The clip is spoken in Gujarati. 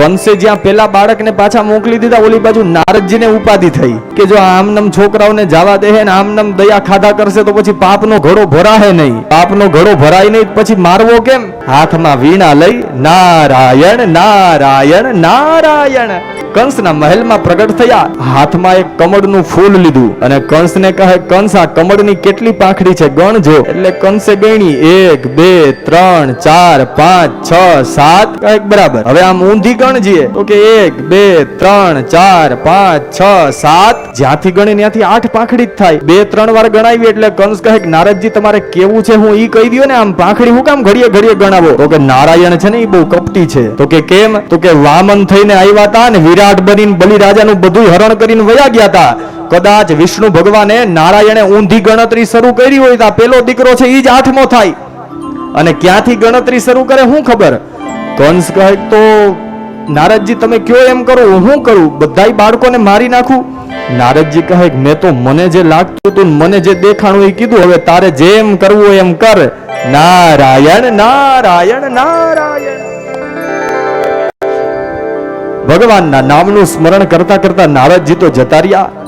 કંસે જ્યાં પેલા બાળકને પાછા મોકલી દીધા, ઓલી બાજુ નારદજીને ઉપાધિ થઈ કે જો આમનમ છોકરાઓને જવા દે ને આમનમ દયા ખાધા કરશે તો પછી પાપનો ઘડો ભરાહે નહીં. પાપનો ઘડો ભરાય નહીં પછી મારવો કેમ? હાથમાં વીણા લઈ, નારાયણ નારાયણ નારાયણ. કંસના મહેલમાં પ્રગટ થયા. હાથમાં એક કમળનું ફૂલ લીધું અને કંસને કહે, કંસ, આ કમળની કેટલી પાંખડી છે? ગણજો. એટલે કંસે ગણી, એક, બે, ત્રણ, ચાર, પાંચ, છ, સાત. કંઈક બરાબર. હવે આમ ઊંધી ગણજીએ. તો કે, એક, બે, ત્રણ, ચાર, પાંચ, છ, સાત. જ્યાંથી ગણી ત્યાંથી આઠ પાંખડી જ થાય. બે, ત્રણ વાર ગણાવી એટલે કંસ કહે, નારદજી, તમારે કેવું છે? હું ઈ કહી દયો ને, આમ પાંખડી હું કામ ઘડીએ ઘડીએ ગણાવો? તો કે, નારાયણ છે ને, ઈ બહુ કપટી છે. તો કે, કેમ? તો કે, વામન થઈને આવ્યા હતા ને વિરાટ બનીને બલિરાજાનું બધું હરણ કરીને વયા ગયા હતા કદાચ વિષ્ણુ ભગવાને નારાયણે ઊંધી ગણતરી શરૂ કરી હોય તો. પેલો દીકરો છે ઈ જ આઠમો થાય. અને ક્યાંથી ગણતરી શરૂ કરે શું ખબર? કંસ કહે તો, નારદજી, તમે કયો એમ કરો, હું કરું? બધાય બાળકોને મારી નાખું? નારદજી કહે, મેં તો મને જે લાગતું હતું મને જે દેખાણું એ કીધું, હવે તારે જેમ કરવું એમ કર. નારાયણ નારાયણ નારાયણ. ભગવાનના નામનું સ્મરણ કરતા કરતા નારદજી તો જતા રહ્યા.